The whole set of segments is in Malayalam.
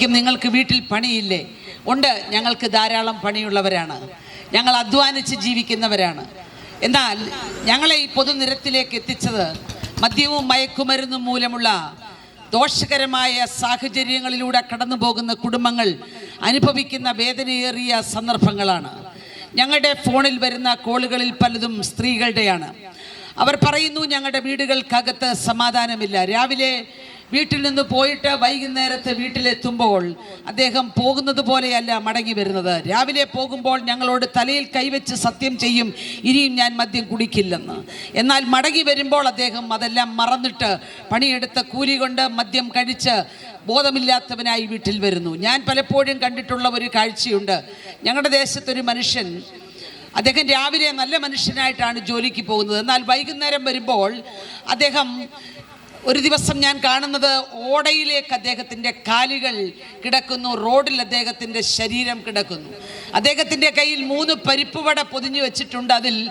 ക്കും നിങ്ങൾക്ക് വീട്ടിൽ പണിയില്ലേ? ഉണ്ട്. ഞങ്ങൾക്ക് ധാരാളം പണിയുള്ളവരാണ്. ഞങ്ങൾ അധ്വാനിച്ച് ജീവിക്കുന്നവരാണ്. എന്നാൽ ഞങ്ങളെ ഈ പൊതുനിരത്തിലേക്ക് എത്തിച്ചത് മദ്യവും മയക്കുമരുന്നും മൂലമുള്ള ദോഷകരമായ സാഹചര്യങ്ങളിലൂടെ കടന്നു പോകുന്ന കുടുംബങ്ങൾ അനുഭവിക്കുന്ന വേദനയേറിയ സന്ദർഭങ്ങളാണ്. ഞങ്ങളുടെ ഫോണിൽ വരുന്ന കോളുകളിൽ പലതും സ്ത്രീകളുടെയാണ്. അവർ പറയുന്നു ഞങ്ങളുടെ വീടുകൾക്കകത്ത് സമാധാനമില്ല. രാവിലെ വീട്ടിൽ നിന്ന് പോയിട്ട് വൈകുന്നേരത്തെ വീട്ടിലെത്തുമ്പോൾ അദ്ദേഹം പോകുന്നത് പോലെയല്ല മടങ്ങി വരുന്നത്. രാവിലെ പോകുമ്പോൾ ഞങ്ങളോട് തലയിൽ കൈവച്ച് സത്യം ചെയ്യും ഇനിയും ഞാൻ മദ്യം കുടിക്കില്ലെന്ന്. എന്നാൽ മടങ്ങി വരുമ്പോൾ അദ്ദേഹം അതെല്ലാം മറന്നിട്ട് പണിയെടുത്ത കൂലി കൊണ്ട് മദ്യം കഴിച്ച് ബോധമില്ലാത്തവനായി വീട്ടിൽ വരുന്നു. ഞാൻ പലപ്പോഴും കണ്ടിട്ടുള്ള ഒരു കാഴ്ചയുണ്ട്. ഞങ്ങളുടെ ദേശത്തൊരു മനുഷ്യൻ അദ്ദേഹം രാവിലെ നല്ല മനുഷ്യനായിട്ടാണ് ജോലിക്ക് പോകുന്നത്. എന്നാൽ വൈകുന്നേരം വരുമ്പോൾ അദ്ദേഹം ഒരു ദിവസം ഞാൻ കാണുന്നത് ഓടയിലേക്ക് അദ്ദേഹത്തിന്റെ കാലുകൾ കിടക്കുന്നു റോഡിൽ അദ്ദേഹത്തിന്റെ ശരീരം കിടക്കുന്നു. അദ്ദേഹത്തിന്റെ കയ്യിൽ മൂന്ന് പരിപ്പുവട പൊതിഞ്ഞു വെച്ചിട്ടുണ്ട്. അതിൽ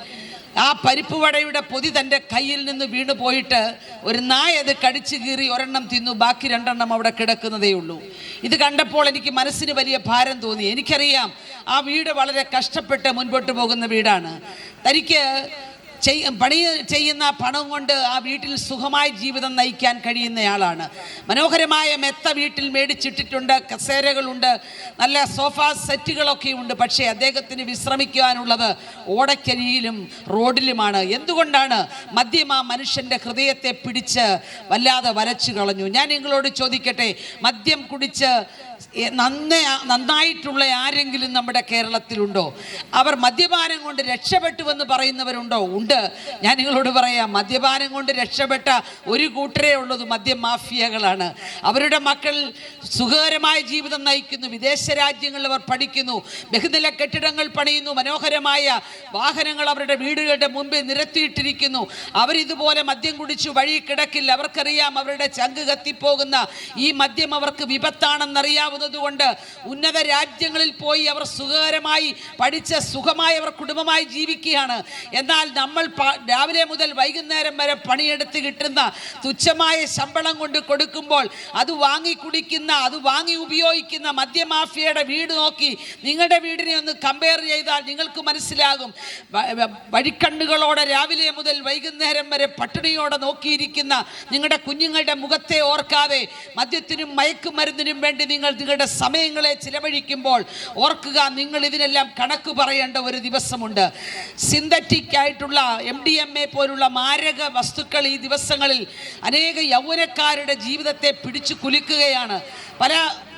ആ പരിപ്പുവടയുടെ പൊതി തന്റെ കയ്യിൽ നിന്ന് വീണു പോയിട്ട് ഒരു നായ അത് കടിച്ചു കീറി ഒരെണ്ണം തിന്നു ബാക്കി രണ്ടെണ്ണം അവിടെ കിടക്കുന്നതേ ഉള്ളൂ. ഇത് കണ്ടപ്പോൾ എനിക്ക് മനസ്സിന് വലിയ ഭാരം തോന്നി. എനിക്കറിയാം ആ വീട് വളരെ കഷ്ടപ്പെട്ട് മുൻപോട്ട് പോകുന്ന വീടാണ്. തനിക്ക് പണി ചെയ്യുന്ന പണം കൊണ്ട് ആ വീട്ടിൽ സുഖമായി ജീവിതം നയിക്കാൻ കഴിയുന്നയാളാണ്. മനോഹരമായ മെത്ത വീട്ടിൽ മേടിച്ചിട്ടിട്ടുണ്ട് കസേരകളുണ്ട് നല്ല സോഫ സെറ്റുകളൊക്കെ ഉണ്ട്. പക്ഷേ അദ്ദേഹത്തിന് വിശ്രമിക്കുവാനുള്ളത് ഓടക്കരിയിലും റോഡിലുമാണ്. എന്തുകൊണ്ടാണ് മദ്യം ആ മനുഷ്യന്റെ ഹൃദയത്തെ പിടിച്ച് വല്ലാതെ വരച്ചു കളഞ്ഞു? ഞാൻ നിങ്ങളോട് ചോദിക്കട്ടെ മദ്യം കുടിച്ച് നന്ന നന്നായിട്ടുള്ള ആരെങ്കിലും നമ്മുടെ കേരളത്തിലുണ്ടോ? അവർ മദ്യപാനം കൊണ്ട് രക്ഷപ്പെട്ടുവെന്ന് പറയുന്നവരുണ്ടോ? ഉണ്ട്. ഞാൻ നിങ്ങളോട് പറയാം മദ്യപാനം കൊണ്ട് രക്ഷപ്പെട്ട ഒരു കൂട്ടരേ ഉള്ളത് മദ്യ മാഫിയകളാണ്. അവരുടെ മക്കൾ സുഖകരമായ ജീവിതം നയിക്കുന്നു വിദേശ രാജ്യങ്ങളിൽ അവർ പഠിക്കുന്നു ബഹുനില കെട്ടിടങ്ങൾ പണിയുന്നു മനോഹരമായ വാഹനങ്ങൾ അവരുടെ വീടുകളുടെ മുമ്പിൽ നിരത്തിയിട്ടിരിക്കുന്നു. അവരിതുപോലെ മദ്യം കുടിച്ചു വഴി കിടക്കില്ല. അവർക്കറിയാം അവരുടെ ചങ്ക് കത്തിപ്പോകുന്ന ഈ മദ്യം അവർക്ക് വിപത്താണെന്നറിയാവുന്നത് കൊണ്ട് ഉന്നത രാജ്യങ്ങളിൽ പോയി അവർ സുഖകരമായി പഠിച്ച സുഖമായി അവർ കുടുംബമായി ജീവിക്കുകയാണ്. എന്നാൽ നമ്മൾ രാവിലെ മുതൽ വൈകുന്നേരം വരെ പണിയെടുത്ത് കിട്ടുന്ന തുച്ഛമായ ശമ്പളം കൊണ്ട് കൊടുക്കുമ്പോൾ അത് വാങ്ങി കുടിക്കുന്ന അത് വാങ്ങി ഉപയോഗിക്കുന്ന മദ്യമാഫിയയുടെ വീട് നോക്കി നിങ്ങളുടെ വീടിനെ ഒന്ന് കമ്പയർ ചെയ്താൽ നിങ്ങൾക്ക് മനസ്സിലാകും. വഴിക്കണ്ണുകളോടെ രാവിലെ മുതൽ വൈകുന്നേരം വരെ പട്ടിണിയോടെ നോക്കിയിരിക്കുന്ന നിങ്ങളുടെ കുഞ്ഞുങ്ങളുടെ മുഖത്തെ ഓർക്കാതെ മദ്യത്തിനും മയക്കുമരുന്നിനും വേണ്ടി നിങ്ങൾ നിങ്ങളുടെ സമയങ്ങളെ ചിലവഴിക്കുമ്പോൾ ഓർക്കുക നിങ്ങൾ ഇതിനെല്ലാം കണക്ക് പറയേണ്ട ഒരു ദിവസമുണ്ട്. സിന്തറ്റിക് ആയിട്ടുള്ള എം ഡി എം എ പോലുള്ള മാരക വസ്തുക്കൾ ഈ ദിവസങ്ങളിൽ അനേക യൗവനക്കാരുടെ ജീവിതത്തെ പിടിച്ചു കുലുക്കുകയാണ്. പല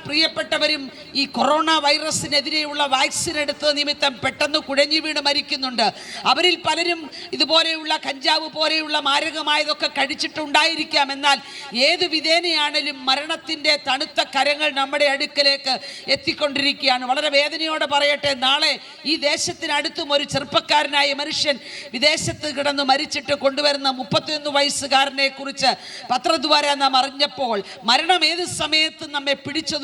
പ്രിയപ്പെട്ടവരും ഈ കൊറോണ വൈറസിനെതിരെയുള്ള വാക്സിൻ എടുത്ത നിമിത്തം പെട്ടെന്ന് കുഴഞ്ഞു വീണ് മരിക്കുന്നുണ്ട്. അവരിൽ പലരും ഇതുപോലെയുള്ള കഞ്ചാവ് പോലെയുള്ള മാരകമായതൊക്കെ കഴിച്ചിട്ടുണ്ടായിരിക്കാം. എന്നാൽ ഏത് വിധേനയാണെങ്കിലും മരണത്തിന്റെ തണുത്ത കരങ്ങൾ നമ്മുടെ അടുക്കലേക്ക് എത്തിക്കൊണ്ടിരിക്കുകയാണ്. വളരെ വേദനയോടെ പറയട്ടെ നാളെ ഈ ദേശത്തിനടുത്തും ഒരു ചെറുപ്പക്കാരനായ മനുഷ്യൻ വിദേശത്ത് കിടന്ന് മരിച്ചിട്ട് കൊണ്ടുവരുന്ന മുപ്പത്തിയൊന്ന് വയസ്സുകാരനെ കുറിച്ച് പത്രദ്വാര നാം അറിഞ്ഞപ്പോൾ മരണം ഏത് സമയത്തും നമ്മെ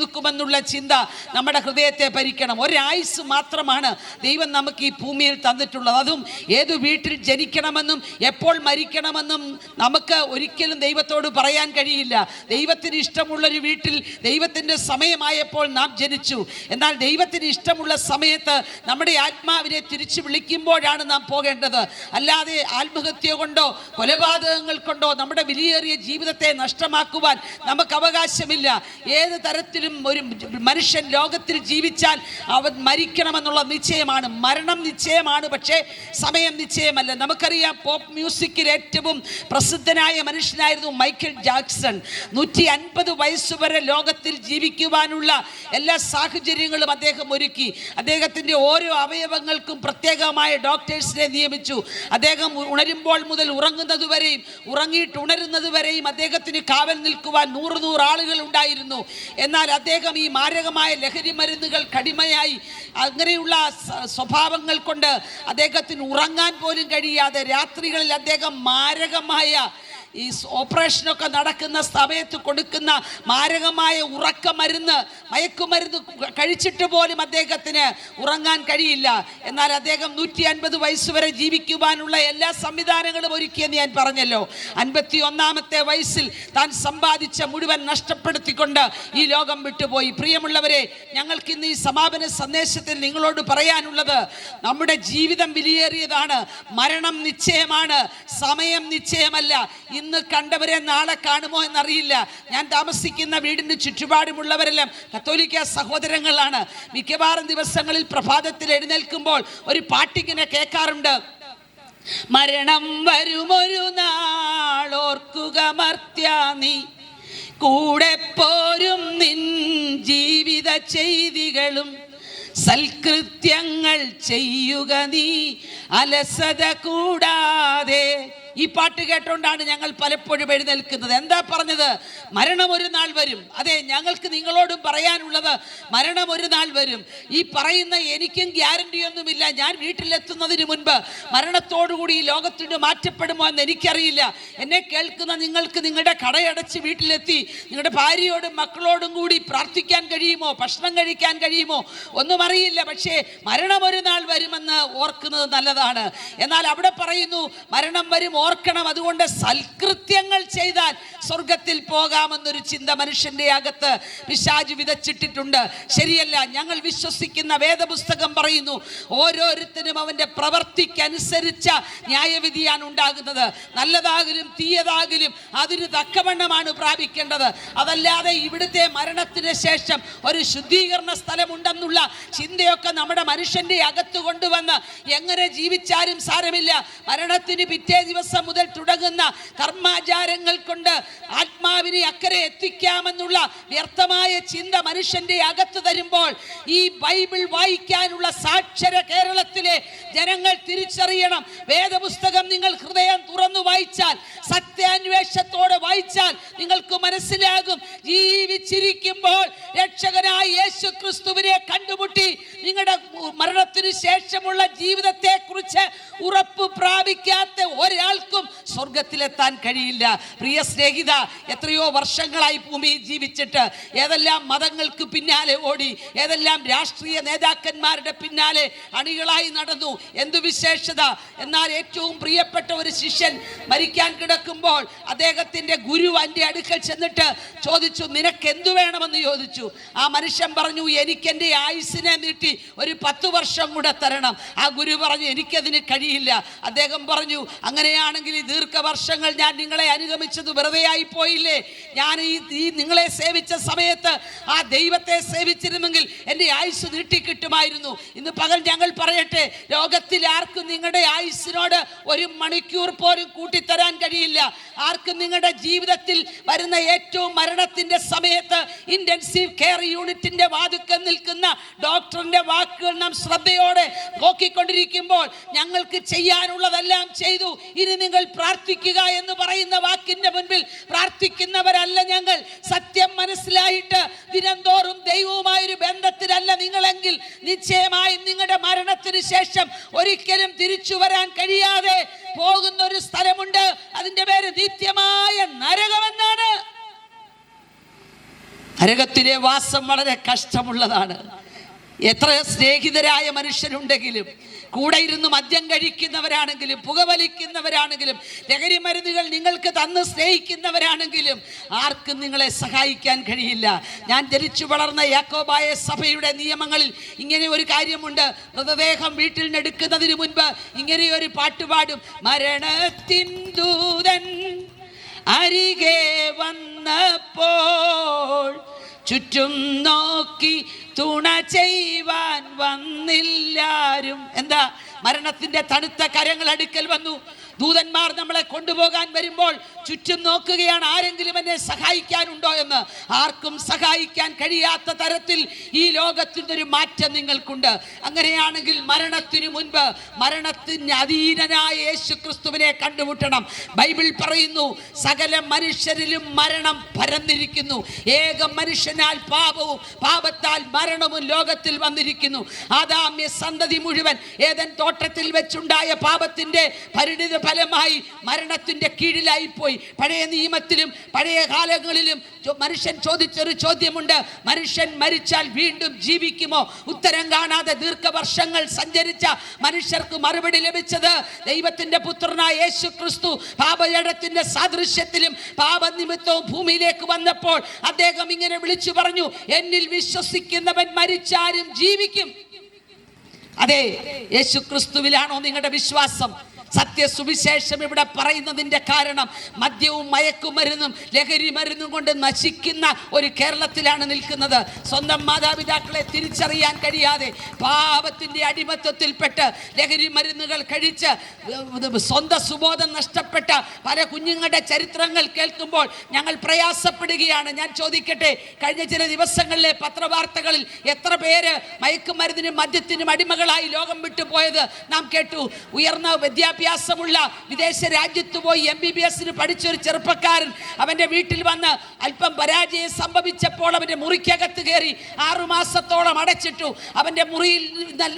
പിടിച്ചൊതുക്കുമെന്നുള്ള ചിന്ത നമ്മുടെ ഹൃദയത്തെ ഭരിക്കണം. ഒരായുസ് മാത്രമാണ് ദൈവം നമുക്ക് ഈ ഭൂമിയിൽ തന്നിട്ടുള്ളത്. അതും ഏത് വീട്ടിൽ ജനിക്കണമെന്നും എപ്പോൾ മരിക്കണമെന്നും നമുക്ക് ഒരിക്കലും ദൈവത്തോട് പറയാൻ കഴിയില്ല. ദൈവത്തിന് ഇഷ്ടമുള്ളൊരു വീട്ടിൽ ദൈവത്തിന്റെ സമയമായപ്പോൾ നാം ജനിച്ചു. എന്നാൽ ദൈവത്തിന് ഇഷ്ടമുള്ള സമയത്ത് നമ്മുടെ ആത്മാവിനെ തിരിച്ചു വിളിക്കുമ്പോഴാണ് നാം പോകേണ്ടത്. അല്ലാതെ ആത്മഹത്യ കൊണ്ടോ കൊലപാതകങ്ങൾ കൊണ്ടോ നമ്മുടെ വിലയേറിയ ജീവിതത്തെ നഷ്ടമാക്കുവാൻ നമുക്ക് അവകാശമില്ല. ഏത് തരത്തിലും ഒരു മനുഷ്യൻ ലോകത്തിൽ ജീവിച്ചാൽ അവൻ മരിക്കണമെന്നുള്ള നിശ്ചയമാണ്. മരണം നിശ്ചയമാണ് പക്ഷേ സമയം നിശ്ചയമല്ല. നമുക്കറിയാം പോപ്പ് മ്യൂസിക്കിൽ ഏറ്റവും പ്രസിദ്ധനായ മനുഷ്യനായിരുന്നു മൈക്കിൾ ജാക്സൺ. നൂറ്റി അൻപത് വയസ്സുവരെ ലോകത്തിൽ ജീവിക്കുവാനുള്ള എല്ലാ സാഹചര്യങ്ങളും അദ്ദേഹം ഒരുക്കി. അദ്ദേഹത്തിന്റെ ഓരോ അവയവങ്ങൾക്കും പ്രത്യേകമായ ഡോക്ടേഴ്സിനെ നിയമിച്ചു. അദ്ദേഹം ഉണരുമ്പോൾ മുതൽ ഉറങ്ങുന്നത് വരെയും ഉറങ്ങിയിട്ട് ഉണരുന്നത് വരെയും അദ്ദേഹത്തിന് കാവൽ നിൽക്കുവാൻ നൂറ് നൂറ് ആളുകൾ ഉണ്ടായിരുന്നു. എന്നാൽ അദ്ദേഹം ഈ മാരകമായ ലഹരി മരുന്നുകൾ കടിമയായി അങ്ങനെയുള്ള സ്വഭാവങ്ങൾ കൊണ്ട് അദ്ദേഹത്തിന് ഉറങ്ങാൻ പോലും കഴിയാതെ രാത്രികളിൽ അദ്ദേഹം മാരകമായ ഈ ഓപ്പറേഷനൊക്കെ നടക്കുന്ന സമയത്ത് കൊടുക്കുന്ന മാരകമായ ഉറക്കമരുന്ന് മയക്കുമരുന്ന് കഴിച്ചിട്ട് പോലും അദ്ദേഹത്തിന് ഉറങ്ങാൻ കഴിയില്ല. എന്നാൽ അദ്ദേഹം നൂറ്റി അൻപത് വയസ്സ് വരെ ജീവിക്കുവാനുള്ള എല്ലാ സംവിധാനങ്ങളും ഒരുക്കിയെന്ന് ഞാൻ പറഞ്ഞല്ലോ. അൻപത്തി ഒന്നാമത്തെ വയസ്സിൽ താൻ സമ്പാദിച്ച മുഴുവൻ നഷ്ടപ്പെടുത്തിക്കൊണ്ട് ഈ ലോകം വിട്ടുപോയി. പ്രിയമുള്ളവരെ ഞങ്ങൾക്ക് ഇന്ന് ഈ സമാപന സന്ദേശത്തിൽ നിങ്ങളോട് പറയാനുള്ളത് നമ്മുടെ ജീവിതം വിലയേറിയതാണ്. മരണം നിശ്ചയമാണ് സമയം നിശ്ചയമല്ല. ഇന്ന് കണ്ടവരെ നാളെ കാണുമോ എന്നറിയില്ല. ഞാൻ താമസിക്കുന്ന വീടിന് ചുറ്റുപാടുമുള്ളവരെല്ലാം കത്തോലിക്ക സഹോദരങ്ങളാണ്. മിക്കവാറും ദിവസങ്ങളിൽ പ്രഭാതത്തിൽ എഴുന്നേൽക്കുമ്പോൾ ഒരു പാട്ടിങ്ങനെ കേൾക്കാറുണ്ട്. മരണം വരുമൊരു നാളോർക്കുക മർത്യ നീ. കൂടെ പോരും നിൻ ജീവിത ചെയ്തികളും. സൽകൃത്യങ്ങൾ ചെയ്യുക നീ. അലസത കൂടാതെ ഈ പാട്ട് കേട്ടോണ്ടാണ് ഞങ്ങൾ പലപ്പോഴും എഴുന്നേൽക്കുന്നത്. എന്താ പറഞ്ഞത്? മരണം ഒരു നാൾ വരും. അതെ ഞങ്ങൾക്ക് നിങ്ങളോടും പറയാനുള്ളത് മരണം ഒരു നാൾ വരും. ഈ പറയുന്ന എനിക്കും ഗ്യാരണ്ടി ഒന്നുമില്ല ഞാൻ വീട്ടിലെത്തുന്നതിന് മുൻപ് മരണത്തോടുകൂടി ഈ ലോകത്തിന് മാറ്റപ്പെടുമോ എന്ന് എനിക്കറിയില്ല. എന്നെ കേൾക്കുന്ന നിങ്ങൾക്ക് നിങ്ങളുടെ കടയടച്ച് വീട്ടിലെത്തി നിങ്ങളുടെ ഭാര്യയോടും മക്കളോടും കൂടി പ്രാർത്ഥിക്കാൻ കഴിയുമോ? ഭക്ഷണം കഴിക്കാൻ കഴിയുമോ? ഒന്നും അറിയില്ല. പക്ഷേ മരണം ഒരു നാൾ വരുമെന്ന് ഓർക്കുന്നത് നല്ലതാണ്. എന്നാൽ അവിടെ പറയുന്നു മരണം വരും ഓർക്കണം അതുകൊണ്ട് സൽകൃത്യങ്ങൾ ചെയ്താൽ സ്വർഗത്തിൽ പോകാമെന്നൊരു ചിന്ത മനുഷ്യന്റെ അകത്ത് പിശാജ് വിതച്ചിട്ടിട്ടുണ്ട്. ശരിയല്ല ഞങ്ങൾ വിശ്വസിക്കുന്ന വേദപുസ്തകം പറയുന്നു ഓരോരുത്തരും അവന്റെ പ്രവർത്തിക്കനുസരിച്ച ന്യായവിധിയാണ് ഉണ്ടാകുന്നത്. നല്ലതാകലും തീയതാകലും അതിന് തക്കവണ്ണമാണ് പ്രാപിക്കേണ്ടത്. അതല്ലാതെ ഇവിടുത്തെ മരണത്തിന് ശേഷം ഒരു ശുദ്ധീകരണ സ്ഥലമുണ്ടെന്നുള്ള ചിന്തയൊക്കെ നമ്മുടെ മനുഷ്യന്റെ അകത്ത് കൊണ്ടുവന്ന് എങ്ങനെ ജീവിച്ചാലും സാരമില്ല. മരണത്തിന് പിറ്റേ ദിവസം മുതൽ തുടങ്ങുന്ന കർമാചാരങ്ങൾ കൊണ്ട് ആത്മാവിനെ അക്കരെ എത്തിക്കാമെന്നുള്ള വ്യർത്ഥമായ ചിന്ത മനുഷ്യന്റെ അകത്ത് തരുമ്പോൾ ഈ ബൈബിൾ വായിക്കാനുള്ള സാക്ഷര കേരളത്തിലെ ജനങ്ങൾ തിരിച്ചറിയണം. വേദപുസ്തകം നിങ്ങൾ ഹൃദയം തുറന്നു വായിച്ചാൽ സത്യാന്വേഷത്തോടെ വായിച്ചാൽ നിങ്ങൾക്ക് മനസ്സിലാകും. ജീവിച്ചിരിക്കുമ്പോൾ രക്ഷകനായ യേശു ക്രിസ്തുവിനെ കണ്ടുമുട്ടി നിങ്ങളുടെ മരണത്തിന് ശേഷമുള്ള ജീവിതത്തെ കുറിച്ച് ഉറപ്പ് പ്രാപിക്കാത്ത ഒരാൾക്കും സ്വർഗത്തിലെത്താൻ കഴിയില്ല. പ്രിയ സ്നേഹിത എത്രയോ വർഷങ്ങളായി ഭൂമിയിൽ ജീവിച്ചിട്ട് ഏതെല്ലാം മതങ്ങൾക്ക് പിന്നാലെ ഓടി ഏതെല്ലാം രാഷ്ട്രീയ നേതാക്കന്മാരുടെ പിന്നാലെ അണികളായി നടന്നു എന്തു വിശേഷത? എന്നാൽ ഏറ്റവും പ്രിയപ്പെട്ട ഒരു ശിഷ്യൻ മരിക്കാൻ കിടക്കുമ്പോൾ അദ്ദേഹത്തിന്റെ ഗുരു എന്റെ അടുക്കൽ ചെന്നിട്ട് ചോദിച്ചു നിനക്ക് എന്തു വേണമെന്ന് ചോദിച്ചു? ആ മനുഷ്യൻ പറഞ്ഞു എനിക്ക് എന്റെ ആയുസിനെ നീട്ടി ഒരു പത്ത് വർഷം കൂടെ തരണം. ആ ഗുരു പറഞ്ഞു എനിക്കതിന് കഴിയില്ല. അദ്ദേഹം പറഞ്ഞു അങ്ങനെയാണെങ്കിൽ ഈ ദീർഘവർഷങ്ങൾ ഞാൻ നിങ്ങളെ അനുഗമിച്ചത് വെറുതെ ആയി പോയില്ലേ? ഞാൻ ഈ ഈ നിങ്ങളെ സേവിച്ച സമയത്ത് ആ ദൈവത്തെ സേവിച്ചിരുന്നെങ്കിൽ എന്റെ ആയുസ് നീട്ടിക്കിട്ടുമായിരുന്നു. ഇന്ന് പകൽ ഞങ്ങൾ പറയട്ടെ ലോകത്തിൽ ആർക്കും നിങ്ങളുടെ ആയുസ്സിനോട് ഒരു മണിക്കൂർ പോലും കൂട്ടിത്തരാൻ കഴിയില്ല. ആർക്കും നിങ്ങളുടെ ജീവിതത്തിൽ വരുന്ന ഏറ്റവും മരണത്തിന്റെ സമയത്ത് ഇന്റൻസീവ് കെയർ യൂണിറ്റിന്റെ വാതുക്കൽ നിൽക്കുന്ന ഡോക്ടറിന്റെ വാക്കുകൾ നാം ശ്രദ്ധയോടെ നോക്കിക്കൊണ്ടിരിക്കുമ്പോൾ ഞങ്ങൾക്ക് ചെയ്യാനുള്ളതെല്ലാം ചെയ്തു. ഇനി നിങ്ങൾ പ്രാർത്ഥിക്കുക എന്ന് പറയുന്ന വാക്കിന്റെ മുൻപിൽ പ്രാർത്ഥിക്കുന്നവരല്ല ഞങ്ങൾ. സത്യം മനസ്സിലായിട്ട് ദിനംതോറും ദൈവവുമായൊരു ബന്ധത്തിലല്ല നിങ്ങളെങ്കിൽ. നിശ്ചയമായും നിങ്ങളുടെ മരണത്തിന് ശേഷം ഒരിക്കലും തിരിച്ചു വരാൻ കഴിയാതെ പോകുന്ന ഒരു സ്ഥലമുണ്ട്. അതിന്റെ പേര് നിത്യമായ നരകമെന്നാണ് നരകത്തിലെ വാസം വളരെ കഷ്ടമുള്ളതാണ്. എത്ര സ്നേഹിതരായ മനുഷ്യരുണ്ടെങ്കിലും കൂടെ ഇരുന്ന് മദ്യം കഴിക്കുന്നവരാണെങ്കിലും പുകവലിക്കുന്നവരാണെങ്കിലും ലഹരി മരുന്നുകൾ നിങ്ങൾക്ക് തന്ന് സ്നേഹിക്കുന്നവരാണെങ്കിലും ആർക്കും നിങ്ങളെ സഹായിക്കാൻ കഴിയില്ല. ഞാൻ ജനിച്ചു വളർന്ന യാക്കോബായ സഭയുടെ നിയമങ്ങളിൽ ഇങ്ങനെ ഒരു കാര്യമുണ്ട്. മൃതദേഹം വീട്ടിൽ നിന്നെടുക്കുന്നതിന് മുൻപ് ഇങ്ങനെ ഒരു പാട്ടുപാടും. മരണത്തിൻ ദൂതൻ അരികെ വന്നപ്പോൾ ചുറ്റും നോക്കി തുണ ചെയ്യുവാൻ വന്നില്ലാരും. എന്താ? മരണത്തിന്റെ തണുത്ത കരങ്ങൾ അടുക്കൽ വന്നു. ദൂതന്മാർ നമ്മളെ കൊണ്ടുപോകാൻ വരുമ്പോൾ ചുറ്റും നോക്കുകയാണ് ആരെങ്കിലും എന്നെ സഹായിക്കാനുണ്ടോ എന്ന്? ആർക്കും സഹായിക്കാൻ കഴിയാത്ത തരത്തിൽ ഈ ലോകത്തിന്റെ ഒരു മാറ്റം നിങ്ങൾക്കുണ്ട്. അങ്ങനെയാണെങ്കിൽ മരണത്തിനു മുൻപ് മരണത്തിന് അധീനനായ യേശു ക്രിസ്തുവിനെ കണ്ടുമുട്ടണം. ബൈബിൾ പറയുന്നു സകല മനുഷ്യരിലും മരണം പരന്നിരിക്കുന്നു. ഏക മനുഷ്യനാൽ പാപവും പാപത്താൽ മരണവും ലോകത്തിൽ വന്നിരിക്കുന്നു. ആദാമ്യ സന്തതി മുഴുവൻ ഏതൻ തോട്ടത്തിൽ വെച്ചുണ്ടായ പാപത്തിന്റെ പരിണിത ഫലമായി മരണത്തിന്റെ കീഴിലായിപ്പോയി. പഴയ നിയമത്തിലും പഴയ കാലങ്ങളിലും മനുഷ്യൻ ചോദിച്ചൊരു ചോദ്യമുണ്ട്. മനുഷ്യൻ മരിച്ചാൽ വീണ്ടും ജീവിക്കുമോ? ഉത്തരം കാണാതെ ദീർഘവർഷങ്ങൾ സഞ്ചരിച്ച മനുഷ്യർക്ക് മറുപടി ലഭിച്ചത് ദൈവത്തിന്റെ പുത്രനായ യേശു ക്രിസ്തു പാപജടത്തിന്റെ സാദൃശ്യത്തിലും പാപനിമിത്തവും ഭൂമിയിലേക്ക് വന്നപ്പോൾ അദ്ദേഹം ഇങ്ങനെ വിളിച്ചു പറഞ്ഞു എന്നിൽ വിശ്വസിക്കുന്നവൻ മരിച്ചാലും ജീവിക്കും. അതെ യേശു ക്രിസ്തുവിലാണോ നിങ്ങളുടെ വിശ്വാസം? സത്യ സുവിശേഷം ഇവിടെ പറയുന്നതിന്റെ കാരണം മദ്യവും മയക്കുമരുന്നും ലഹരി മരുന്നും കൊണ്ട് നശിക്കുന്ന ഒരു കേരളത്തിലാണ് നിൽക്കുന്നത്. സ്വന്തം മാതാപിതാക്കളെ തിരിച്ചറിയാൻ കഴിയാതെ പാപത്തിന്റെ അടിമത്വത്തിൽപ്പെട്ട് ലഹരി മരുന്നുകൾ കഴിച്ച് സ്വന്തം സുബോധം നഷ്ടപ്പെട്ട പല കുഞ്ഞുങ്ങളുടെ ചരിത്രങ്ങൾ കേൾക്കുമ്പോൾ ഞങ്ങൾ പ്രയാസപ്പെടുകയാണ്. ഞാൻ ചോദിക്കട്ടെ കഴിഞ്ഞ ചില ദിവസങ്ങളിലെ പത്രവാർത്തകളിൽ എത്ര പേര് മയക്കുമരുന്നിനും മദ്യത്തിനും അടിമകളായി ലോകം വിട്ടുപോയത് നാം കേട്ടു. ഉയർന്ന വിദ്യാഭ്യാസമുള്ള വിദേശ രാജ്യത്ത് പോയി എം ബി ബി എസിന് പഠിച്ചൊരു ചെറുപ്പക്കാരൻ അവന്റെ വീട്ടിൽ വന്ന് അല്പം പരാജയം സംഭവിച്ചപ്പോൾ അവന്റെ മുറിക്കകത്ത് കയറി ആറുമാസത്തോളം അടച്ചിട്ടു. അവന്റെ മുറിയിൽ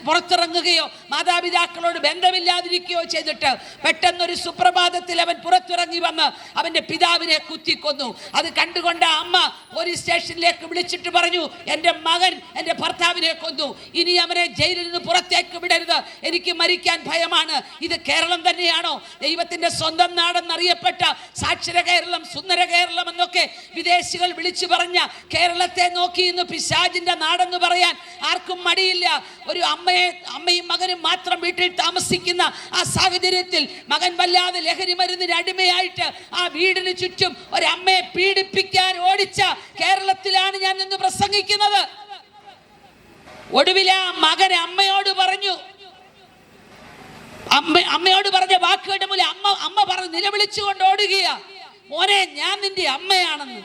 പുറത്തിറങ്ങുകയോ മാതാപിതാക്കളോട് ബന്ധമില്ലാതിരിക്കുകയോ ചെയ്തിട്ട് പെട്ടെന്നൊരു സുപ്രഭാതത്തിൽ അവൻ പുറത്തിറങ്ങി വന്ന് അവന്റെ പിതാവിനെ കുത്തിക്കൊന്നു. അത് കണ്ടുകൊണ്ട് അമ്മ പോലീസ് സ്റ്റേഷനിലേക്ക് വിളിച്ചിട്ട് പറഞ്ഞു എന്റെ മകൻ എന്റെ ഭർത്താവിനെ കൊന്നു. ഇനി അവനെ ജയിലിൽ നിന്ന് പുറത്തേക്ക് വിടരുത്. എനിക്ക് മരിക്കാൻ ഭയമാണ്. ഇത് കേരളം തന്നെയാണോ? ദൈവത്തിന്റെ സ്വന്തം നാടെന്നറിയപ്പെട്ട സാക്ഷര കേരളം സുന്ദര കേരളം എന്നൊക്കെ വിദേശികൾ വിളിച്ചു പറഞ്ഞ കേരളത്തെ നോക്കി ഇന്ന് പിശാജിന്റെ നാടെന്ന് പറയാൻ ആർക്കും മടിയില്ല. ഒരു അമ്മയെ അമ്മയും മകനും മാത്രം വീട്ടിൽ താമസിക്കുന്ന ആ സാഹചര്യത്തിൽ മകൻ വല്ലാതെ ലഹരി മരുന്നിന് അടിമയായിട്ട് ആ വീടിന് ചുറ്റും ഒരമ്മയെ പീഡിപ്പിക്കാൻ ഓടിച്ച കേരളത്തിലാണ് ഞാൻ ഇന്ന് പ്രസംഗിക്കുന്നത്. ഒടുവിൽ ആ മകൻ അമ്മയോട് പറഞ്ഞു അമ്മ അമ്മയോട് പറഞ്ഞ വാക്കുകളുടെ മൂലം അമ്മ അമ്മ പറഞ്ഞ് നിലവിളിച്ചുകൊണ്ട് ഓടുകയ. മോനെ ഞാൻ നിന്റെ അമ്മയാണെന്ന്.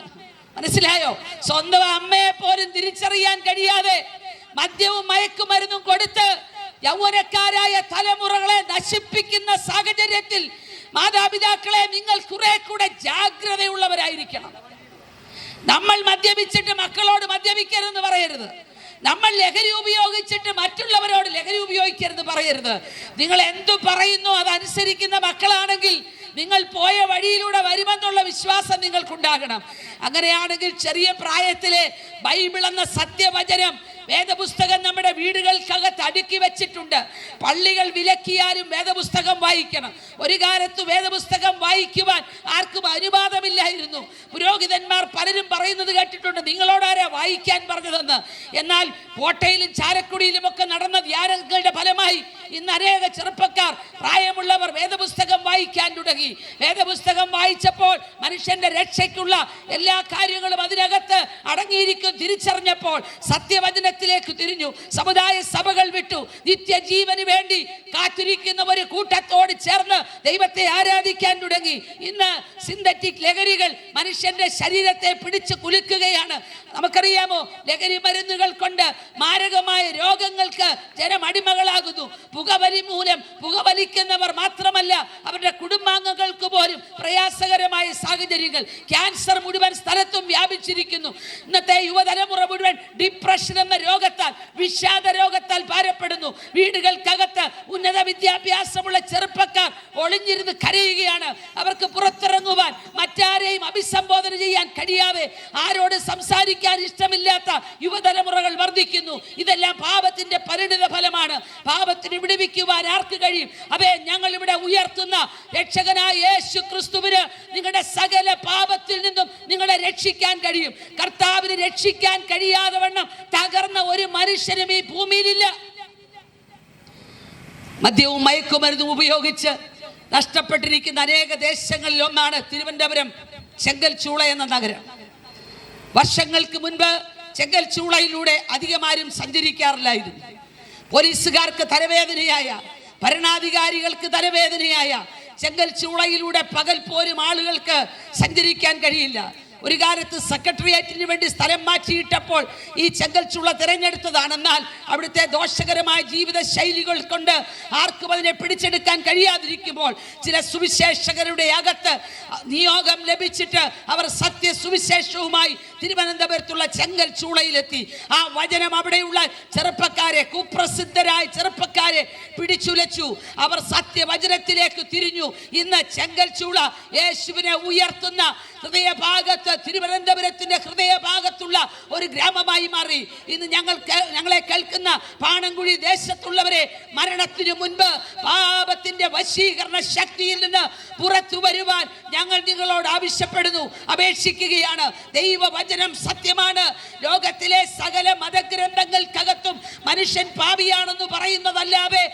മനസ്സിലായോ? സ്വന്തം അമ്മയെ പോലും തിരിച്ചറിയാൻ കഴിയാതെ മദ്യവും മയക്കുമരുന്നും കൊടുത്ത് യൗവനക്കാരായ തലമുറകളെ നശിപ്പിക്കുന്ന സാഹചര്യത്തിൽ മാതാപിതാക്കളെ നിങ്ങൾ കുറെ കൂടെ ജാഗ്രതയുള്ളവരായിരിക്കണം. നമ്മൾ മദ്യപിച്ചിട്ട് മക്കളോട് മദ്യപിക്കരുതെന്ന് പറയരുത്. നമ്മൾ ലഹരി ഉപയോഗിച്ചിട്ട് മറ്റുള്ളവരോട് ലഹരി ഉപയോഗിക്കരുത് പറയരുത്. നിങ്ങൾ എന്തു പറയുന്നു അതനുസരിക്കുന്ന മക്കളാണെങ്കിൽ നിങ്ങൾ പോയ വഴിയിലൂടെ വരുമെന്നുള്ള വിശ്വാസം നിങ്ങൾക്കുണ്ടാകണം. അങ്ങനെയാണെങ്കിൽ ചെറിയ പ്രായത്തിലെ ബൈബിൾ എന്ന സത്യവചനം വേദപുസ്തകം നമ്മുടെ വീടുകൾക്കകത്ത് അടുക്കി വെച്ചിട്ടുണ്ട്. പള്ളികൾ വിലക്കിയാലും വേദപുസ്തകം വായിക്കണം. ഒരു കാലത്ത് വേദപുസ്തകം വായിക്കുവാൻ ആർക്കും അനുവാദമില്ലായിരുന്നു. പുരോഹിതന്മാർ പലരും പറയുന്നത് കേട്ടിട്ടുണ്ട് നിങ്ങളോടാരാ വായിക്കാൻ പറഞ്ഞതെന്ന്? എന്നാൽ കോട്ടയിലും ചാരക്കുടിയിലും ഒക്കെ നടന്ന ധ്യാനങ്ങളുടെ ഫലമായി ഇന്ന് അനേക ചെറുപ്പക്കാർ പ്രായമുള്ളവർ വേദപുസ്തകം വായിക്കാൻ തുടങ്ങി. വേദപുസ്തകം വായിച്ചപ്പോൾ മനുഷ്യന്റെ രക്ഷയ്ക്കുള്ള എല്ലാ കാര്യങ്ങളും അതിനകത്ത് അടങ്ങിയിരിക്കും തിരിച്ചറിഞ്ഞപ്പോൾ സത്യവചനത്തിലേക്ക് തിരിഞ്ഞു സമുദായ സഭകൾ വിട്ടു നിത്യജീവന് വേണ്ടി കാത്തിരിക്കുന്ന ഒരു കൂട്ടത്തോട് ചേർന്ന് ദൈവത്തെ ആരാധിക്കാൻ തുടങ്ങി. ഇന്ന് സിന്തറ്റിക് ലഹരികൾ മനുഷ്യന്റെ ശരീരത്തെ പിടിച്ച് കുലുക്കുകയാണ്. നമുക്കറിയാമോ ലഹരി മരുന്നുകൾ കൊണ്ട് മാരകമായ രോഗങ്ങൾക്ക് ജനം അടിമകളാകുന്നു. പുകവലി മൂലം പുകവലിക്കുന്നവർ മാത്രമല്ല അവരുടെ കുടുംബാംഗങ്ങൾക്ക് പോലും പ്രയാസകരമായ സാഹചര്യങ്ങൾ. ക്യാൻസർ മുഴുവൻ സ്ഥലത്തും വ്യാപിച്ചിരിക്കുന്നു. ഇന്നത്തെ യുവതലമുറ മുഴുവൻ ഡിപ്രഷൻ എന്ന രോഗത്താൽ വിഷാദ രോഗത്താൽ ഭാരപ്പെടുന്നു. വീടുകൾക്കകത്ത് ഉന്നത വിദ്യാഭ്യാസമുള്ള ചെറുപ്പക്കാർ ഒളിഞ്ഞിരുന്ന് കരയുകയാണ്. അവർക്ക് പുറത്തിറങ്ങുവാൻ മറ്റാരെയും അഭിസംബോധന ചെയ്യാൻ കഴിയാതെ ആരോട് സംസാരിക്കാൻ ഇഷ്ടമില്ലാത്ത യുവതലമുറകൾ വർദ്ധിക്കുന്നു. ഇതെല്ലാം പാപത്തിന്റെ പരിണിത ഫലമാണ്. പാപത്തിന് വിടുവിക്കുവാൻ ആർക്ക് കഴിയും? അവയെ ഞങ്ങൾ ഇവിടെ ഉയർത്തുന്ന രക്ഷകനായ യേശു ക്രിസ്തുവിന് നിങ്ങളുടെ സകല പാപത്തിൽ നിന്നും നിങ്ങളെ രക്ഷിക്കാൻ കഴിയും. കർത്താവിന് രക്ഷിക്കാൻ കഴിയാതെ വണ്ണം തകർന്ന ഒരു മനുഷ്യനും ഈ ഭൂമിയിലില്ല. മദ്യവും മയക്കുമരുന്നും ഉപയോഗിച്ച് നഷ്ടപ്പെട്ടിരിക്കുന്ന അനേക ദേശങ്ങളിൽ ഒന്നാണ് തിരുവനന്തപുരം ചെങ്കൽച്ചൂള എന്ന നഗരം. വർഷങ്ങൾക്ക് മുൻപ് ചെങ്കൽച്ചൂളയിലൂടെ അധികമാരും സഞ്ചരിക്കാറില്ലായിരുന്നു. പോലീസുകാർക്ക് തലവേദനയായ ഭരണാധികാരികൾക്ക് തലവേദനയായ ചെങ്കൽ ചൂളയിലൂടെ പകൽ പോലും ആളുകൾക്ക് സഞ്ചരിക്കാൻ കഴിയില്ല. ഒരു കാലത്ത് സെക്രട്ടേറിയറ്റിന് വേണ്ടി സ്ഥലം മാറ്റിയിട്ടപ്പോൾ ഈ ചെങ്കൽച്ചുള്ള തിരഞ്ഞെടുത്തതാണെന്നാൽ അവിടുത്തെ ദോഷകരമായ ജീവിത ശൈലികൾ കൊണ്ട് ആർക്കും അതിനെ പിടിച്ചെടുക്കാൻ കഴിയാതിരിക്കുമ്പോൾ ചില സുവിശേഷകരുടെ അകത്ത് നിയോഗം ലഭിച്ചിട്ട് അവർ സത്യ സുവിശേഷവുമായി തിരുവനന്തപുരത്തുള്ള ചെങ്കൽ ചൂളയിലെത്തി. ആ വചനം അവിടെയുള്ള ചെറുപ്പക്കാരെ കുപ്രസിദ്ധരായ ചെറുപ്പക്കാരെ പിടിച്ചുലച്ചു. അവർ സത്യവചനത്തിലേക്ക് തിരിഞ്ഞു. ഇന്ന് ചെങ്കൽ ചൂള യേശുവിനെ ഉയർത്തുന്ന ഹൃദയഭാഗത്ത് തിരുവനന്തപുരത്തിന്റെ ഹൃദയഭാഗത്തുള്ള ഒരു ഗ്രാമമായി മാറി. ഇന്ന് ഞങ്ങൾ ഞങ്ങളെ കേൾക്കുന്ന പാണങ്കുഴി ദേശത്തുള്ളവരെ മരണത്തിനു മുൻപ് പാപത്തിന്റെ വശീകരണ ശക്തിയിൽ നിന്ന് പുറത്തു വരുവാൻ ഞങ്ങൾ നിങ്ങളോട് ആവശ്യപ്പെടുന്നു. അപേക്ഷിക്കുകയാണ്. ദൈവവചനം സത്യമാണ്. ലോകത്തിലെ സകല മതഗ്രന്ഥങ്ങൾക്കകത്തും മനുഷ്യൻ പാപിയാണെന്ന് പറയുന്നതല്ലാതെ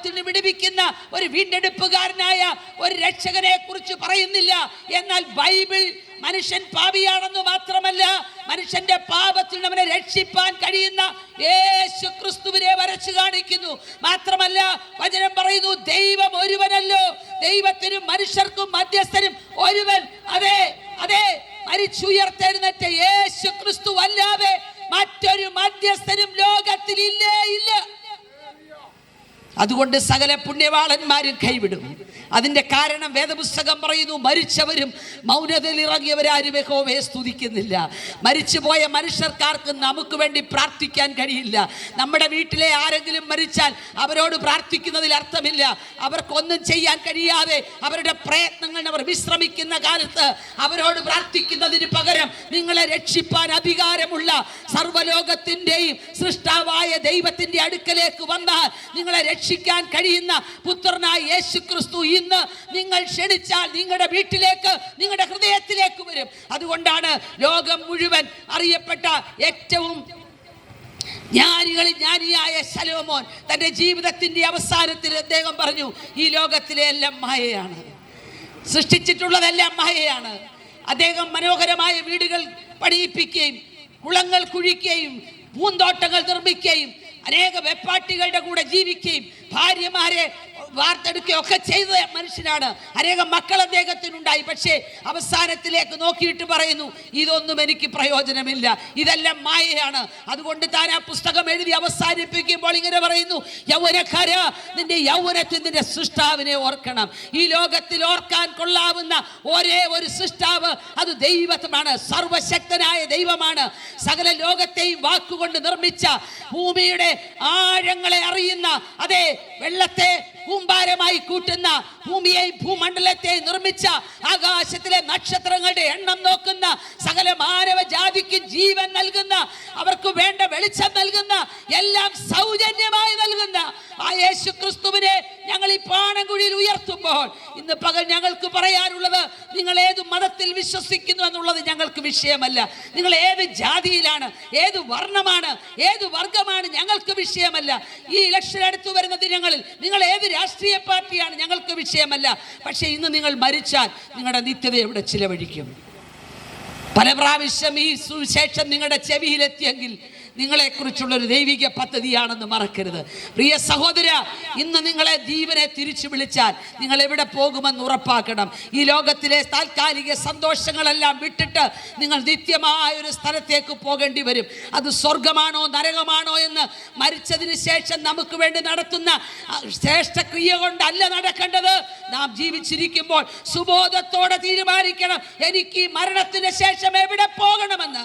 പാപത്തിന് വിടിപ്പിക്കുന്ന ഒരു വീണ്ടെടുപ്പുകാരനായ ഒരു രക്ഷകനെ കുറിച്ച് പറയുന്നില്ല. എന്നാൽ ബൈബിൾ മനുഷ്യൻ പാപിയാണെന്ന് മാത്രമല്ല മനുഷ്യന്റെ പാപത്തിൽ നിന്ന് അവനെ രക്ഷിപ്പാൻ കഴിയുന്ന യേശു ക്രിസ്തുവിനെ വരച്ചു കാണിക്കുന്നു. മാത്രമല്ല വചനം പറയുന്നു ദൈവം ഒരുവനല്ലോ. ദൈവത്തിനും മനുഷ്യർക്കും മധ്യസ്ഥനും ഒരുവൻ. അതെ അതെ മരിച്ചുയർത്തെഴുന്നേറ്റ യേശു ക്രിസ്തു അല്ലാതെ മറ്റൊരു മധ്യസ്ഥനും ലോകത്തിൽ ഇല്ലേ ഇല്ല. അതുകൊണ്ട് സകല പുണ്യവാളന്മാരും കൈവിടും. അതിന്റെ കാരണം വേദപുസ്തകം പറയുന്നു മരിച്ചവരും മൗനതയിൽ ഇറങ്ങിയവരാരും യഹോവയെ സ്തുതിക്കുന്നില്ല. മരിച്ചുപോയ മനുഷ്യർക്കാർക്ക് നമുക്ക് വേണ്ടി പ്രാർത്ഥിക്കാൻ കഴിയില്ല. നമ്മുടെ വീട്ടിലെ ആരെങ്കിലും മരിച്ചാൽ അവരോട് പ്രാർത്ഥിക്കുന്നതിൽ അർത്ഥമില്ല. അവർക്കൊന്നും ചെയ്യാൻ കഴിയാതെ അവരുടെ പ്രയത്നങ്ങൾ അവർ വിശ്രമിക്കുന്ന കാലത്ത് അവരോട് പ്രാർത്ഥിക്കുന്നതിന് പകരം നിങ്ങളെ രക്ഷിപ്പാൻ അധികാരമുള്ള സർവലോകത്തിന്റെയും സൃഷ്ടാവായ ദൈവത്തിന്റെ അടുക്കലേക്ക് വന്നാൽ നിങ്ങളെ രക്ഷിക്കാൻ കഴിയുന്ന പുത്രനായ യേശു ക്രിസ്തു ഇന്ന് നിങ്ങൾ ക്ഷണിച്ചാൽ നിങ്ങളുടെ വീട്ടിലേക്ക് നിങ്ങളുടെ ഹൃദയത്തിലേക്ക് വരും. അതുകൊണ്ടാണ് ലോകം മുഴുവൻ അറിയപ്പെട്ട ഏറ്റവും ജ്ഞാനികളിൽ ജ്ഞാനിയായ ശലോമോൻ തന്റെ ജീവിതത്തിന്റെ അവസാനത്തിൽ അദ്ദേഹം പറഞ്ഞു ഈ ലോകത്തിലെ എല്ലാം മായയാണ്. സൃഷ്ടിച്ചിട്ടുള്ളതെല്ലാം മായയാണ്. അദ്ദേഹം മനോഹരമായ വീടുകൾ പണിയിപ്പിക്കുകയും കുളങ്ങൾ കുഴിക്കുകയും പൂന്തോട്ടങ്ങൾ നിർമ്മിക്കുകയും അനേക വെപ്പാട്ടികളുടെ കൂടെ ജീവിക്കുകയും ഭാര്യമാരെ വാർത്തെടുക്കുകയും ഒക്കെ ചെയ്ത മനുഷ്യനാണ് അനേകം മക്കൾ അദ്ദേഹത്തിനുണ്ടായി പക്ഷേ അവസാനത്തിലേക്ക് നോക്കിയിട്ട് പറയുന്നു ഇതൊന്നും എനിക്ക് പ്രയോജനമില്ല. ഇതെല്ലാം മായയാണ്. അതുകൊണ്ട് താൻ ആ പുസ്തകം എഴുതി അവസാനിപ്പിക്കുമ്പോൾ ഇങ്ങനെ പറയുന്നു യൗവനക്കാര നിന്റെ യൗവനത്തിൽ നിന്റെ സൃഷ്ടാവിനെ ഓർക്കണം. ഈ ലോകത്തിൽ ഓർക്കാൻ കൊള്ളാവുന്ന ഒരേ ഒരു സൃഷ്ടാവ് അത് ദൈവമാണ്. സർവശക്തനായ ദൈവമാണ്. സകല ലോകത്തെയും വാക്കുകൊണ്ട് നിർമ്മിച്ച ഭൂമിയുടെ ആഴങ്ങളെ അറിയുന്ന അതെ വെള്ളത്തെ കൂമ്പാരമായി കൂട്ടുന്ന ഭൂമിയെയും ഭൂമണ്ഡലത്തെയും നിർമ്മിച്ച ആകാശത്തിലെ നക്ഷത്രങ്ങളുടെ എണ്ണം നോക്കുന്ന സകല മാനവ ജാതിക്ക് ജീവൻ നൽകുന്ന അവർക്ക് വേണ്ട വെളിച്ചം നൽകുന്ന എല്ലാം സൗജന്യമായി നൽകുന്ന ആ യേശു ക്രിസ്തുവിനെ ഞങ്ങൾ ഈ പാണൻകുഴിയിൽ ഉയർത്തുമ്പോൾ ഇന്ന് പകൽ ഞങ്ങൾക്ക് പറയാനുള്ളത് നിങ്ങൾ ഏത് മതത്തിൽ വിശ്വസിക്കുന്നു എന്നുള്ളത് ഞങ്ങൾക്ക് വിഷയമല്ല. നിങ്ങൾ ഏത് ജാതിയിലാണ് ഏത് വർണമാണ് ഏത് വർഗമാണ് ഞങ്ങൾക്ക് വിഷയമല്ല. ഈ ഇലക്ഷൻ അടുത്തു വരുന്ന ദിനങ്ങളിൽ നിങ്ങൾ ഏത് രാഷ്ട്രീയ പാർട്ടിയാണ് ഞങ്ങൾക്ക് വിഷയമല്ല. പക്ഷേ ഇന്ന് നിങ്ങൾ മരിച്ചാൽ നിങ്ങളുടെ നിത്യത എവിടെ ചിലവഴിക്കും? പല പ്രാവശ്യം ഈ സുവിശേഷം നിങ്ങളുടെ ചെവിയിലെത്തിയെങ്കിൽ നിങ്ങളെക്കുറിച്ചുള്ള ഒരു ദൈവിക പദ്ധതിയാണെന്ന് മറക്കരുത്. പ്രിയ സഹോദര ഇന്ന് നിങ്ങളെ ജീവനെ തിരിച്ചു വിളിച്ചാൽ നിങ്ങൾ എവിടെ പോകുമെന്ന് ഉറപ്പാക്കണം. ഈ ലോകത്തിലെ താൽക്കാലിക സന്തോഷങ്ങളെല്ലാം വിട്ടിട്ട് നിങ്ങൾ നിത്യമായ ഒരു സ്ഥലത്തേക്ക് പോകേണ്ടി വരും. അത് സ്വർഗമാണോ നരകമാണോ എന്ന് മരിച്ചതിന് ശേഷം നമുക്ക് വേണ്ടി നടത്തുന്ന ശ്രേഷ്ഠ ശ്രേഷ്ഠക്രിയ കൊണ്ടല്ല നടക്കേണ്ടത്. നാം ജീവിച്ചിരിക്കുമ്പോൾ സുബോധത്തോടെ തീരുമാനിക്കണം. എനിക്ക് മരണത്തിന് ശേഷം എവിടെ പോകണമെന്ന്?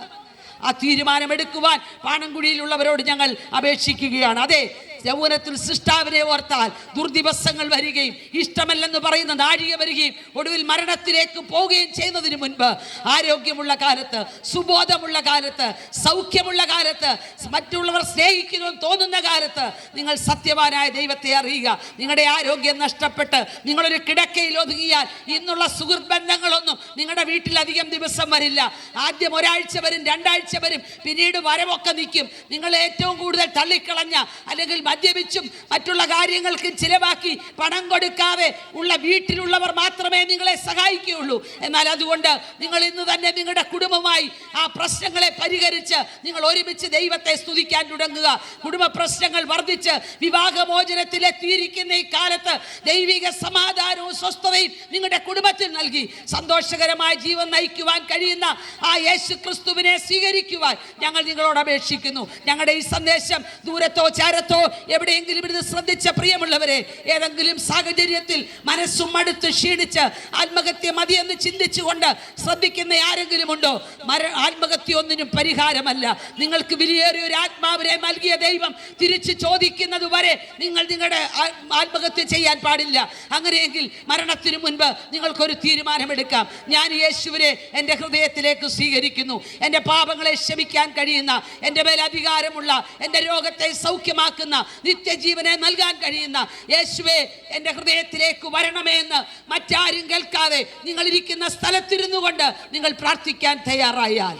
ആ തീരുമാനമെടുക്കുവാൻ പാണൻകുഴിയിലുള്ളവരോട് ഞങ്ങൾ അപേക്ഷിക്കുകയാണ്. അതെ യൗവനത്തിൽ സൃഷ്ടാവിനെ ഓർത്താൽ ദുർദിവസങ്ങൾ വരികയും ഇഷ്ടമല്ലെന്ന് പറയുന്ന നാഴിക വരികയും ഒടുവിൽ മരണത്തിലേക്ക് പോവുകയും ചെയ്യുന്നതിന് മുൻപ് ആരോഗ്യമുള്ള കാലത്ത് സുബോധമുള്ള കാലത്ത് സൗഖ്യമുള്ള കാലത്ത് മറ്റുള്ളവർ സ്നേഹിക്കുമെന്ന് തോന്നുന്ന കാലത്ത് നിങ്ങൾ സത്യവാനായ ദൈവത്തെ അറിയുക. നിങ്ങളുടെ ആരോഗ്യം നഷ്ടപ്പെട്ട് നിങ്ങളൊരു കിടക്കയിൽ ഒതുങ്ങിയാൽ ഇന്നുള്ള സുഹൃത്ത് ബന്ധങ്ങളൊന്നും നിങ്ങളുടെ വീട്ടിൽ അധികം ദിവസം വരില്ല. ആദ്യം ഒരാഴ്ച വരും രണ്ടാഴ്ച വരും പിന്നീട് വരവൊക്കെ നിൽക്കും. നിങ്ങൾ ഏറ്റവും കൂടുതൽ തള്ളിക്കളഞ്ഞ അല്ലെങ്കിൽ മദ്യപിച്ചും മറ്റുള്ള കാര്യങ്ങൾക്കും ചിലവാക്കി പണം കൊടുക്കാതെ ഉള്ള വീട്ടിലുള്ളവർ മാത്രമേ നിങ്ങളെ സഹായിക്കുകയുള്ളൂ. എന്നാൽ അതുകൊണ്ട് നിങ്ങൾ ഇന്ന് തന്നെ നിങ്ങളുടെ കുടുംബമായി ആ പ്രശ്നങ്ങളെ പരിഹരിച്ച് നിങ്ങൾ ഒരുമിച്ച് ദൈവത്തെ സ്തുതിക്കാൻ തുടങ്ങുക. കുടുംബ പ്രശ്നങ്ങൾ വർദ്ധിച്ച് വിവാഹമോചനത്തിലെത്തിയിരിക്കുന്ന ഈ കാലത്ത് ദൈവിക സമാധാനവും സ്വസ്ഥതയും നിങ്ങളുടെ കുടുംബത്തിൽ നൽകി. സന്തോഷകരമായ ജീവൻ നയിക്കുവാൻ കഴിയുന്ന ആ യേശു ക്രിസ്തുവിനെ സ്വീകരിക്കുവാൻ ഞങ്ങൾ നിങ്ങളോട് അപേക്ഷിക്കുന്നു. ഞങ്ങളുടെ ഈ സന്ദേശം ദൂരത്തോ ചാരത്തോ എവിടെയെങ്കിലും ഇരുന്ന് ശ്രദ്ധിച്ച പ്രിയമുള്ളവരെ ഏതെങ്കിലും സാഹചര്യത്തിൽ മനസ്സും മടുത്ത് ക്ഷീണിച്ച് ആത്മഹത്യ മതിയെന്ന് ചിന്തിച്ചുകൊണ്ട് ശ്രദ്ധിക്കുന്ന ആരെങ്കിലും ഉണ്ടോ മര ആത്മഹത്യ ഒന്നിനും പരിഹാരമല്ല. നിങ്ങൾക്ക് വിലയേറിയ ഒരു ആത്മാവിനെ നൽകിയ ദൈവം തിരിച്ചു ചോദിക്കുന്നത് വരെ നിങ്ങൾ നിങ്ങളുടെ ആത്മഹത്യ ചെയ്യാൻ പാടില്ല. അങ്ങനെയെങ്കിൽ മരണത്തിന് മുൻപ് നിങ്ങൾക്കൊരു തീരുമാനമെടുക്കാം. ഞാൻ യേശുവിനെ എന്റെ ഹൃദയത്തിലേക്ക് സ്വീകരിക്കുന്നു. എന്റെ പാപങ്ങളെ ക്ഷമിക്കാൻ കഴിയുന്ന എന്റെ മേൽ അധികാരമുള്ള എന്റെ രോഗത്തെ സൗഖ്യമാക്കുന്ന നിത്യജീവനെ നൽകാൻ കഴിയുന്ന യേശുവെ എന്റെ ഹൃദയത്തിലേക്ക് വരണമേ എന്ന് മറ്റാരും കേൾക്കാതെ നിങ്ങൾ ഇരിക്കുന്ന സ്ഥലത്തിരുന്നു കൊണ്ട് നിങ്ങൾ പ്രാർത്ഥിക്കാൻ തയ്യാറായാൽ.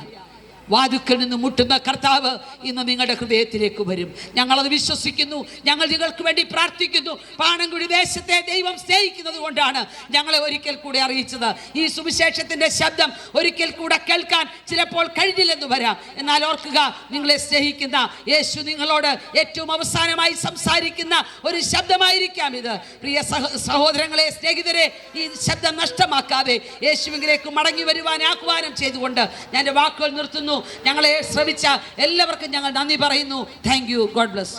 വാതുക്കൾ നിന്ന് മുട്ടുന്ന കർത്താവ് ഇന്ന് നിങ്ങളുടെ ഹൃദയത്തിലേക്ക് വരും. ഞങ്ങളത് വിശ്വസിക്കുന്നു. ഞങ്ങൾ നിങ്ങൾക്ക് വേണ്ടി പ്രാർത്ഥിക്കുന്നു. പാണൻകുടി ദേശത്തെ ദൈവം സ്നേഹിക്കുന്നത് കൊണ്ടാണ് ഞങ്ങളെ ഒരിക്കൽ കൂടെ അറിയിച്ചത്. ഈ സുവിശേഷത്തിന്റെ ശബ്ദം ഒരിക്കൽ കൂടെ കേൾക്കാൻ ചിലപ്പോൾ കഴിഞ്ഞില്ലെന്ന് വരാം. എന്നാൽ ഓർക്കുക നിങ്ങളെ സ്നേഹിക്കുന്ന യേശു നിങ്ങളോട് ഏറ്റവും അവസാനമായി സംസാരിക്കുന്ന ഒരു ശബ്ദമായിരിക്കാം ഇത്. പ്രിയ സഹോദരങ്ങളെ സ്നേഹിതരെ ഈ ശബ്ദം നഷ്ടമാക്കാതെ യേശുവിലേക്ക് മടങ്ങി വരുവാൻ ആഹ്വാനം ചെയ്തുകൊണ്ട് ഞാൻ വാക്കുകൾ നിർത്തുന്നു. ഞങ്ങളെ ശ്രവിച്ച എല്ലാവർക്കും ഞങ്ങൾ നന്ദി പറയുന്നു. Thank you God bless